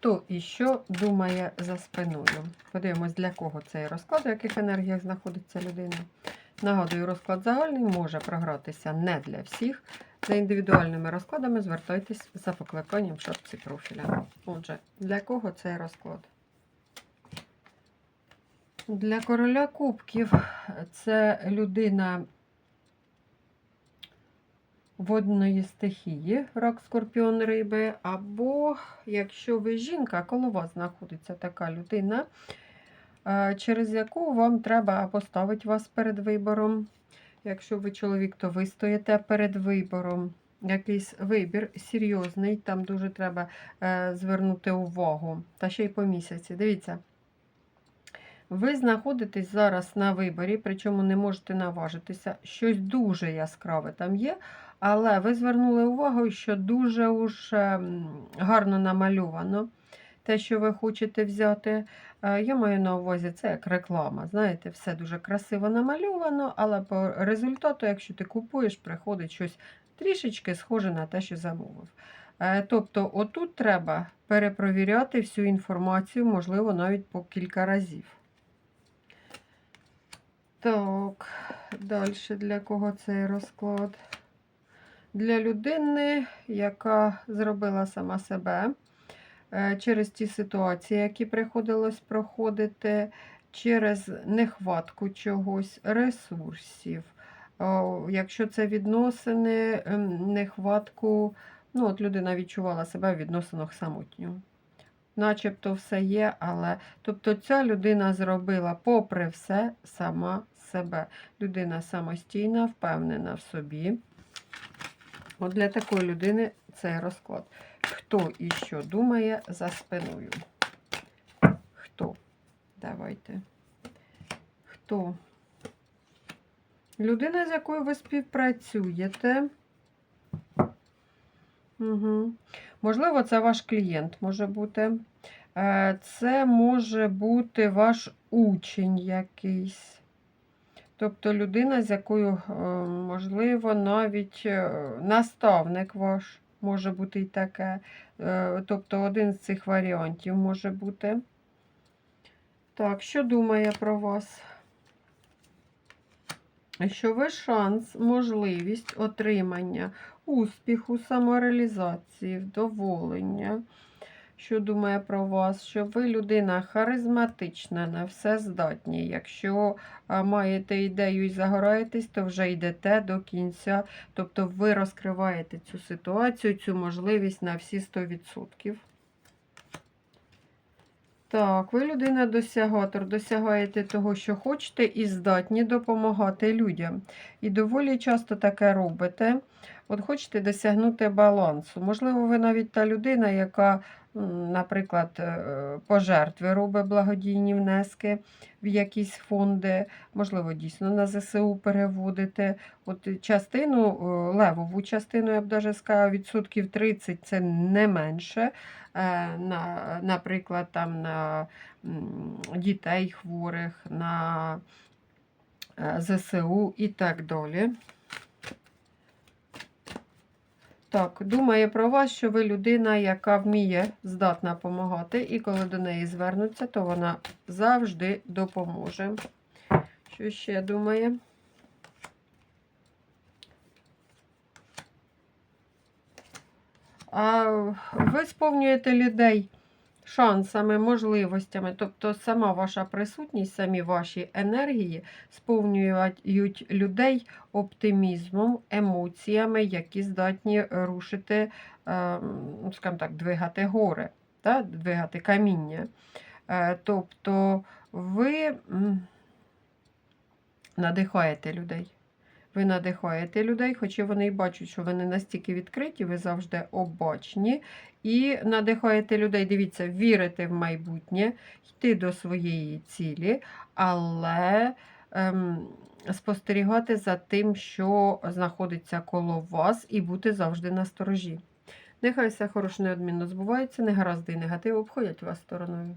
Хто і що думає за спиною? Подивимось, для кого цей розклад, в яких енергіях знаходиться людина. Нагадую, розклад загальний може програтися не для всіх. За індивідуальними розкладами звертайтесь за покликанням шапці профіля. Отже, для кого цей розклад? Для короля кубків це людина водної стихії, рак, скорпіон, риби, або якщо ви жінка, коло вас знаходиться така людина, е, через яку вам треба поставити вас перед вибором. Якщо ви чоловік, то ви стоїте перед вибором. Якийсь вибір серйозний, там дуже треба е, звернути увагу. Та ще й по місяці. Дивіться. Ви знаходитесь зараз на виборі, причому не можете наважитися. Щось дуже яскраве там є, але ви звернули увагу, що дуже уж ем, гарно намальовано те, що ви хочете взяти. Е, Я маю на увазі, це як реклама. Знаєте, все дуже красиво намальовано, але по результату, якщо ти купуєш, приходить щось трішечки схоже на те, що замовив. Е, Тобто, отут треба перепровіряти всю інформацію, можливо, навіть по кілька разів. Так, далі для кого цей розклад? Для людини, яка зробила сама себе е, через ті ситуації, які приходилось проходити, через нехватку чогось, ресурсів. Якщо це відносини, ем, нехватку, ну от людина відчувала себе в відносинах самотньо. Начебто все є, але тобто ця людина зробила, попри все, сама себе. Людина самостійна, впевнена в собі. От для такої людини цей розклад. Хто і що думає за спиною? Хто? Давайте. Хто? Людина, з якою ви співпрацюєте. Угу. Можливо, це ваш клієнт може бути. Е, Це може бути ваш учень якийсь. Тобто людина, з якою, е, можливо, навіть е, наставник ваш може бути і таке. Е, Тобто один з цих варіантів може бути. Так, що думає про вас? Що ви шанс, можливість отримання успіху, самореалізації, вдоволення. Що думає про вас? Що ви людина харизматична, на все здатні. Якщо маєте ідею і загораєтесь, то вже йдете до кінця. Тобто ви розкриваєте цю ситуацію, цю можливість на всі 100%. Так, ви людина досягатор, досягаєте того, що хочете, і здатні допомагати людям. І доволі часто таке робите. От хочете досягнути балансу. Можливо, ви навіть та людина, яка, наприклад, е, пожертви робить благодійні внески в якісь фонди, можливо, дійсно на ЗСУ переводите. От частину, е, левову частину, я б даже сказала, відсотків 30 це не менше. Е, на, наприклад, там на дітей хворих, на ЗСУ і так далі. Так, думає про вас, що ви людина, яка вміє здатна допомагати, і коли до неї звернуться, то вона завжди допоможе. Що ще думає? А ви сповнюєте людей шансами, можливостями, тобто сама ваша присутність, самі ваші енергії сповнюють людей оптимізмом, емоціями, які здатні рушити, е, скажімо так, двигати гори, та, двигати каміння. Е, Тобто ви надихаєте людей. Ви надихаєте людей, хоча вони й бачать, що ви не настільки відкриті, ви завжди обачні. І надихаєте людей, дивіться, вірити в майбутнє, йти до своєї цілі, але ем, спостерігати за тим, що знаходиться коло вас, і бути завжди на сторожі. Нехай все хороше неодмінно збувається, негаразди і негатив обходять вас стороною.